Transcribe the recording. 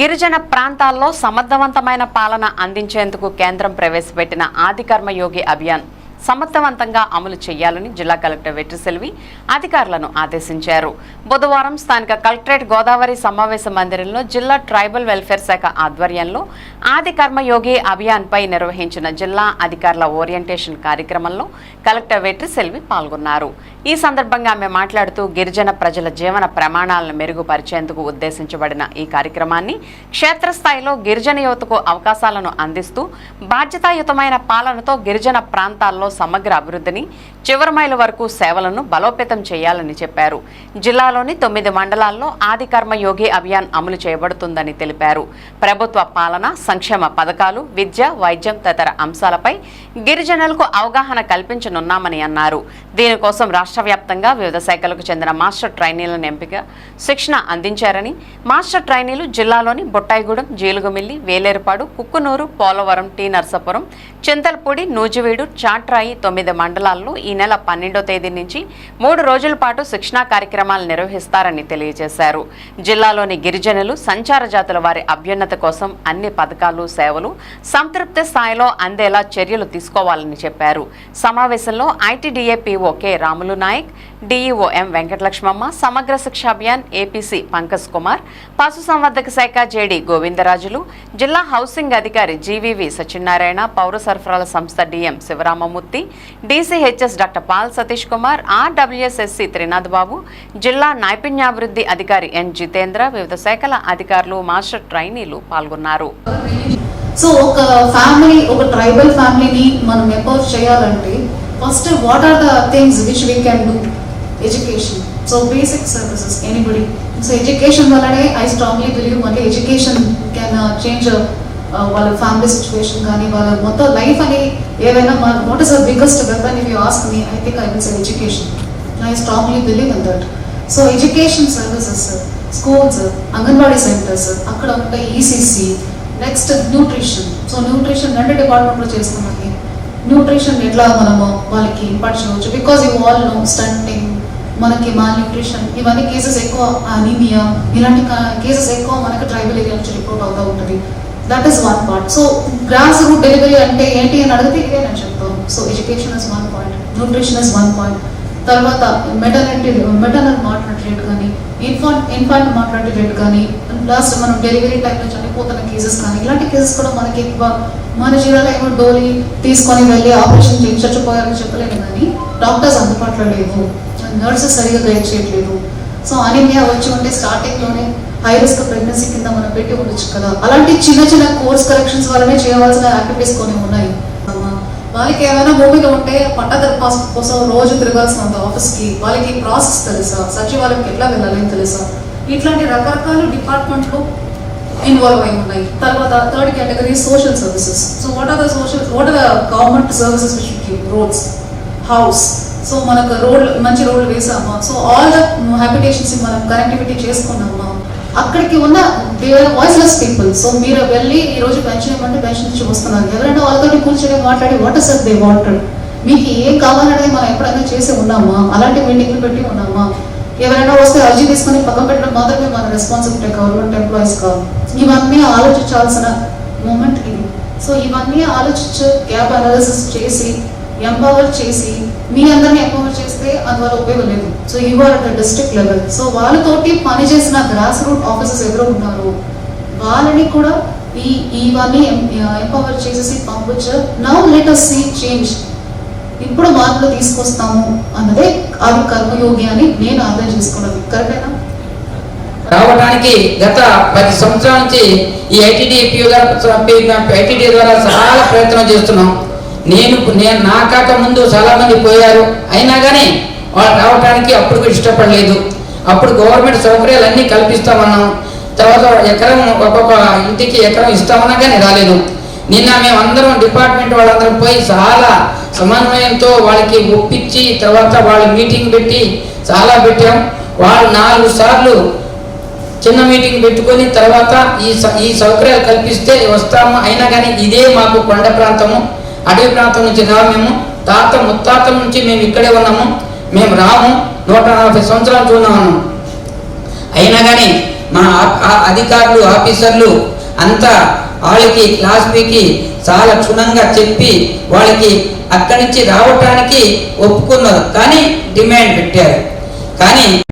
గిరిజన ప్రాంతాల్లో సమర్థవంతమైన పాలన అందించేందుకు కేంద్రం ప్రవేశపెట్టిన ఆదికర్మయోగి అభియాన్. సమర్థవంతంగా అమలు చేయాలని జిల్లా కలెక్టర్ వెట్రిసెల్వి అధికారులను ఆదేశించారు. బుధవారం స్థానిక కలెక్టరేట్ గోదావరి సమావేశ మందిరంలో జిల్లా ట్రైబల్ వెల్ఫేర్ శాఖ ఆధ్వర్యంలో ఆది కర్మయోగి అభియాన్ పై నిర్వహించిన జిల్లా అధికారుల ఓరియంటేషన్ కార్యక్రమంలో కలెక్టర్ వెట్రిసెల్వి పాల్గొన్నారు. ఈ సందర్భంగా ఆమె మాట్లాడుతూ గిరిజన ప్రజల జీవన ప్రమాణాలను మెరుగుపరిచేందుకు ఉద్దేశించబడిన ఈ కార్యక్రమాన్ని క్షేత్రస్థాయిలో గిరిజన యువతకు అవకాశాలను అందిస్తూ బాధ్యతాయుతమైన పాలనతో గిరిజన ప్రాంతాల్లో సమగ్ర అభివృద్ధిని చివరి మైలు వరకు సేవలను బలోపేతం చేయాలని చెప్పారు. జిల్లాలోని తొమ్మిది మండలాల్లో ఆదికర్మ యోగి అభియాన్ అమలు చేయబడుతుందని తెలిపారు. ప్రభుత్వ పాలన సంక్షేమ పథకాలు విద్య వైద్యం తదితర అంశాలపై గిరిజనులకు అవగాహన కల్పించనున్నామని అన్నారు. దీనికోసం రాష్ట్ర వ్యాప్తంగా వివిధ శాఖలకు చెందిన మాస్టర్ ట్రైనీలను ఎంపిక శిక్షణ అందించారని మాస్టర్ ట్రైనీలు జిల్లాలోని బొట్టాయిగూడెం జీలుగుమిల్లి వేలేరుపాడు కుక్కునూరు పోలవరం టీ నర్సాపురం చింతలపూడి నూజివీడు చాట్రాయి తొమ్మిది మండలాల్లో ఈ నెల పన్నెండో తేదీ నుంచి మూడు రోజుల పాటు శిక్షణా కార్యక్రమాలు నిర్వహిస్తారని తెలియజేశారు. జిల్లాలోని గిరిజనులు సంచార జాతుల వారి అభ్యున్నత కోసం అన్ని పథకాలు సేవలు సంతృప్తి స్థాయిలో అందేలా చర్యలు తీసుకోవాలని చెప్పారు. సమావేశంలో ITDA PO K. Ramulu Naik DEOM Venkatalakshmamma Samagra Shiksha Abhiyan APC Pankaj Kumar పశుసంవర్ధక శాఖ జేడి గోవిందరాజులు జిల్లా హౌసింగ్ అధికారి జీవీవి సత్యనారాయణ పౌర సరఫరాల సంస్థ DM Sivaramamurthy DCHS doctor Paul Satish Kumar RWSSC Trinath Babu జిల్లా నైపుణ్యాభివృద్ధి అధికారి ఎన్ జితేంద్ర వివిధ శాఖల అధికారులు మాస్టర్ ట్రైనీలు పాల్గొన్నారు. సో ఒక ఫ్యామిలీ ఒక ట్రైబల్ ఫ్యామిలీని మనం ఎంపవర్ చేయాలంటే first what are the things which we can do education so basic services anybody so education వల్లనే ఐ స్ట్రాంగ్లీ బిలీవ్ మళ్ళీ ఎడ్యుకేషన్ కెన్ చేంజ్ వాళ్ళ ఫ్యామిలీ సిచ్యువేషన్ కానీ వాళ్ళ మొత్తం లైఫ్ అని ఏవైనా what is the biggest weapon if you ask me I think I will say education I strongly believe in that so education services schools anganwadi centres అక్కడ ఉండే ECC next nutrition so nutrition రెండు డిపార్ట్మెంట్లో చేస్తున్నాం nutrition ఎట్లా మనము వాళ్ళకి impart చేయవచ్చు? Because you all know stunting మనకి మాల్ న్యూట్రిషన్ ఇవన్నీ కేసెస్ ఎక్కువ అనీమియా ఇలాంటి కేసెస్ ఎక్కువ మనకి ట్రైబల్ ఏరియా నుంచి రిపోర్ట్ అవుతూ ఉంటుంది. That is one part so grass root delivery అంటే ఏంటి అని అడిగితే ఇదే నేను చెప్తాను. So education is one point nutrition is one point తర్వాత మెటర్నిటీ మెటర్నల్ మార్టర్నిటీ రేట్ కానీ ఇన్ఫాంట్ ఇన్ఫాంట్ మార్టర్నిటీ రేట్ కానీ లాస్ట్ మనం డెలివరీ టైంలో చనిపోతున్న కేసెస్ కానీ ఇలాంటి కేసెస్ కూడా మనకి ఎక్కువ మన జిల్లాలో ఏమో డోలీ తీసుకొని వెళ్ళి ఆపరేషన్ చేసి చచ్చిపోయారని చెప్పలేను కానీ డాక్టర్స్ అందుబాటులో లేవు. నర్సెస్ సరిగా గైడ్ చేయట్లేదు. సో అనిమియా వచ్చి ఉంటే స్టార్టింగ్లోనే హై రిస్క్ ప్రెగ్నెన్సీ కింద మనం పెట్టి ఉండొచ్చు కదా. అలాంటి చిన్న చిన్న కోర్స్ కరెక్షన్స్ వల్లనే చేయవలసిన యాక్టివిటీస్ కొన్ని ఉన్నాయి. అమ్మా, వాళ్ళకి ఏమైనా భూమిలో ఉంటే పంట కోసం రోజు తిరగాల్సిన ఆఫీస్కి వాళ్ళకి ప్రాసెస్ తెలుసా? సచివాలయంకి ఎట్లా వెళ్ళాలని తెలుసా? ఇట్లాంటి రకరకాల డిపార్ట్మెంట్లు ఇన్వాల్వ్ అయి ఉన్నాయి. తర్వాత third category social services so what are the social what are the government services which roads house so మనకు రోడ్ మంచి రోడ్లు వేసామా సో ఆల్ ద హ్యాబిటేషన్స్ మనం కనెక్టివిటీ చేసుకున్నామా. అక్కడికి ఉన్న వాయిస్లెస్ పీపుల్ సో మీరు వెళ్ళి ఈ రోజు పెన్షన్ ఇవ్వమంటే పెన్షన్ ఇచ్చి వస్తున్నారు. ఎవరైనా వాళ్ళతో కూర్చొని మాట్లాడి వాట్ ఇస్ దే వాటర్ మీకు ఏం కావాలనేది మనం ఎప్పుడైనా చేసి ఉన్నామా? అలాంటి మీటింగ్లు పెట్టి ఉన్నామా? ఎవరైనా వస్తే అర్జీ తీసుకొని పక్కన పెట్టడం మాత్రమే మన రెస్పాన్సిబిలిటీ గవర్నమెంట్ ఎంప్లాయీస్ కాదు. ఇవన్నీ ఆలోచించాల్సిన మూమెంట్ ఇది. సో ఇవన్నీ ఆలోచించి గ్యాప్ అనాలిసిస్ చేసి ఎంపవర్ చేసి మీ అందరిని ఎంపవర్ చేస్తే అందువల్ల ఉపయోగం లేదు. So you are at district level so వాళ్ళతోటి పనిచేసిన గ్రాస్ రూట్ ఆఫీసర్స్ ఎవరు ఉన్నారు. వాళ్ళని కూడా ఈ ఇవన్నీ ఎంపవర్ చేసేసి పంపించు. Now let us see change ఇప్పుడు మార్పులు తీసుకొస్తాము అన్నదే అది కర్మయోగి అని నేను అర్థం చేసుకున్నది కరెక్టేనా రావడానికి గత పది సంవత్సరాల నుంచి ఈ ఐటీడీ ఐటీడీ ద్వారా చాలా ప్రయత్నం చేస్తున్నాం. నేను నేను నా కాక ముందు చాలామంది పోయారు. అయినా కానీ వాళ్ళు రావడానికి అప్పుడు ఇష్టపడలేదు. అప్పుడు గవర్నమెంట్ సౌకర్యాలు అన్నీ కల్పిస్తామన్నాం. తర్వాత ఎకరం ఒక్కొక్క ఇంటికి ఎకరం ఇస్తామన్నా కానీ రాలేదు. నిన్న మేము అందరం డిపార్ట్మెంట్ వాళ్ళందరం పోయి చాలా సమన్వయంతో వాళ్ళకి ఒప్పించి తర్వాత వాళ్ళు మీటింగ్ పెట్టి చాలా పెట్టాం. వాళ్ళు నాలుగు సార్లు చిన్న మీటింగ్ పెట్టుకొని తర్వాత ఈ ఈ సౌకర్యాలు కల్పిస్తే వస్తాము. అయినా కానీ ఇదే మాకు కొండ ప్రాంతము. అడవి ప్రాంతం నుంచి రా మేము. తాత ముత్తాత నుంచి మేము ఇక్కడే ఉన్నాము. మేము రాము నూట నలభై సంవత్సరాలు చూన్నాము అయినా కానీ మా ఆ- అధికారులు ఆఫీసర్లు అంతా వాళ్ళకి క్లాస్ పీకి చాలా క్షుణ్ణంగా చెప్పి వాళ్ళకి అక్కడి నుంచి రావటానికి ఒప్పుకున్నారు. కానీ డిమాండ్ పెట్టారు. కానీ